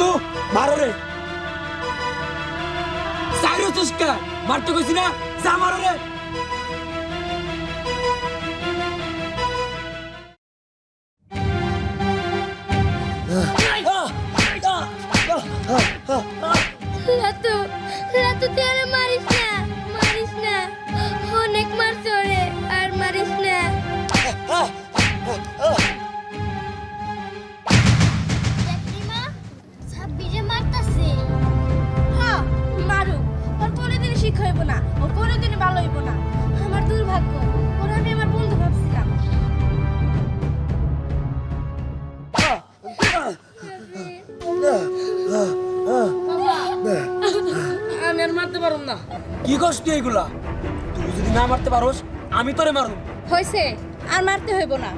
তো মারো রে। সাইরো তুষ্কা, মারতে কইছি না, যা মারো রে। রাতু রাতু তুই আর মারিস না। না ও ভালো হইব না। আমার দুর্ভাগ্য ওর আমি আমার বন্ধু ভাবছিলাম। আমি আর মারতে পারুম না। কি করছ তুই এগুলা? তুই যদি না মারতে পারোস আমি তোরে মারুম। হয়েছে আর মারতে হইব না।